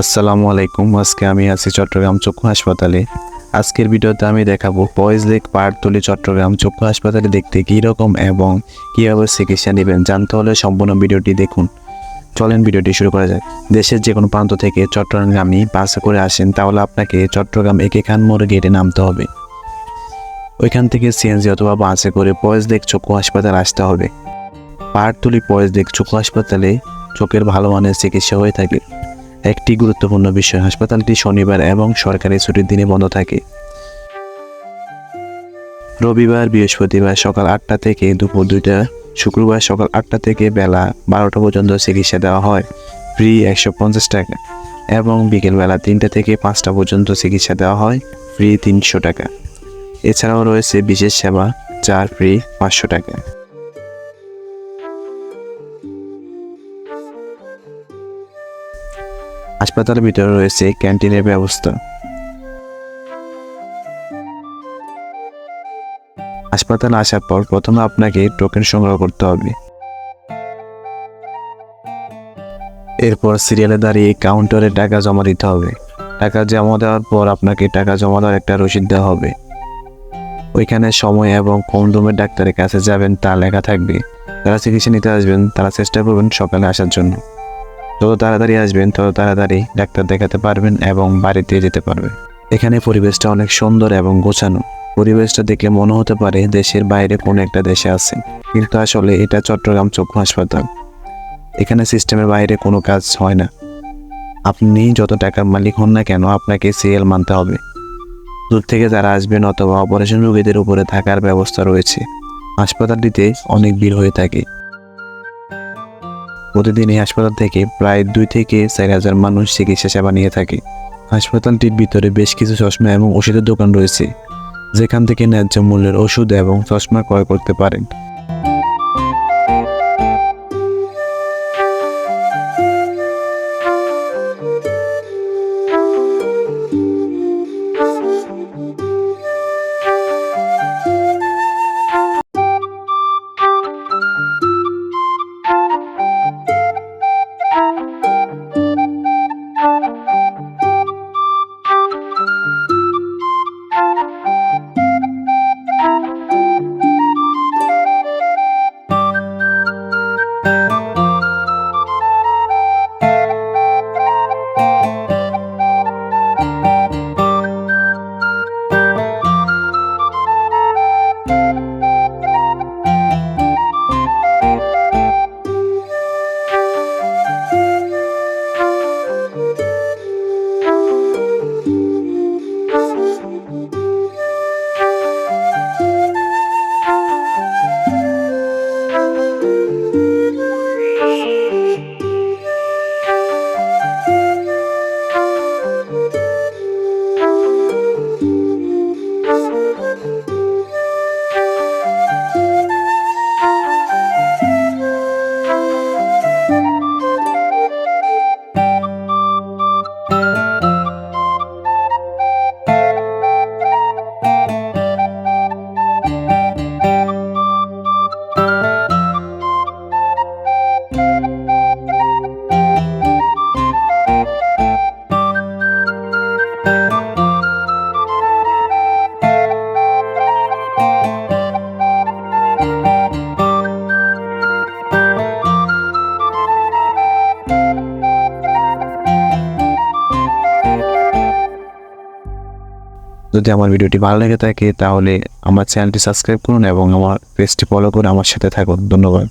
আসসালামু আলাইকুম। আজকে আমি আছি চট্টগ্রাম চক্ষু হাসপাতালে। আজকের ভিডিওতে আমি দেখাবো পয়েজ লেক পাহাড়তলি চট্টগ্রাম চক্ষু হাসপাতালে দেখতে কী রকম এবং কীভাবে চিকিৎসা নেবেন জানতে হলে সম্পূর্ণ ভিডিওটি দেখুন। চলেন ভিডিওটি শুরু করা যাক। দেশের যে কোনো প্রান্ত থেকে চট্টগ্রামে বাসে করে আসেন, তাহলে আপনাকে চট্টগ্রাম একে খান মোড়ে গেটে নামতে হবে। ওইখান থেকে সিএনজি অথবা বাসে করে পয়েজ লেক চক্ষু হাসপাতাল আসতে হবে। পাহাড়তলি পয়েজ লেক চক্ষু হাসপাতালে চোখের ভালো মানের চিকিৎসা হয়ে থাকে। একটি গুরুত্বপূর্ণ বিষয়, হাসপাতালটি শনিবার এবং সরকারি ছুটির দিনে বন্ধ থাকে। রবিবার বৃহস্পতিবার সকাল আটটা থেকে দুপুর দুইটা, শুক্রবার সকাল আটটা থেকে বেলা বারোটা পর্যন্ত চিকিৎসা দেওয়া হয়, ফ্রি একশো পঞ্চাশ টাকা, এবং বিকেলবেলা তিনটা থেকে পাঁচটা পর্যন্ত চিকিৎসা দেওয়া হয়, ফ্রি তিনশো টাকা। এছাড়াও রয়েছে বিশেষ সেবা চার ফ্রি পাঁচশো টাকা। হাসপাতালের ভিতরে রয়েছে ক্যান্টিনের ব্যবস্থা। হাসপাতালে আসার পর প্রথমে আপনাকে টোকেন সংগ্রহ করতে হবে। এরপর সিরিয়ালে দাঁড়িয়ে কাউন্টারে টাকা জমা দিতে হবে। টাকা জমা দেওয়ার পর আপনাকে টাকা জমা দেওয়ার একটা রসিদ দেওয়া হবে। ওইখানে সময় এবং কোন রুমের ডাক্তারের কাছে যাবেন তা লেখা থাকবে। যারা চিকিৎসা নিতে আসবেন তারা চেষ্টা করবেন সকালে আসার জন্য। যত তাড়াতাড়ি আসবেন তত তাড়াতাড়ি ডাক্তার দেখাতে পারবেন এবং বাড়িতে যেতে পারবেন এখানে পরিবেশটা অনেক সুন্দর এবং গোছানো। পরিবেশটা দেখে মনে হতে পারে দেশের বাইরে কোনো একটা দেশে আছেন। কিন্তু আসলে এটা চট্টগ্রাম চক্ষু হাসপাতাল। এখানে সিস্টেমের বাইরে কোনো কাজ হয় না। আপনি যত টাকার মালিক হন না কেন, আপনাকে সিএল মানতে হবে। দূর থেকে যারা আসবেন অথবা অপারেশন রোগীদের উপরে থাকার ব্যবস্থা রয়েছে। হাসপাতালটিতে অনেক ভিড় হয়ে থাকে। প্রতিদিন এই হাসপাতাল থেকে প্রায় দুই থেকে চার হাজার মানুষ চিকিৎসা সেবা নিয়ে থাকে। হাসপাতালটির ভিতরে বেশ কিছু চশমা এবং ওষুধের দোকান রয়েছে, যেখান থেকে ন্যায্য মূল্যের ওষুধ এবং চশমা ক্রয় করতে পারেন। যদি আমার ভিডিওটি ভালো লেগে থাকে, তাহলে আমার চ্যানেলটি সাবস্ক্রাইব করুন এবং আমার পেজটি ফলো করে আমার সাথে থাকুন। ধন্যবাদ।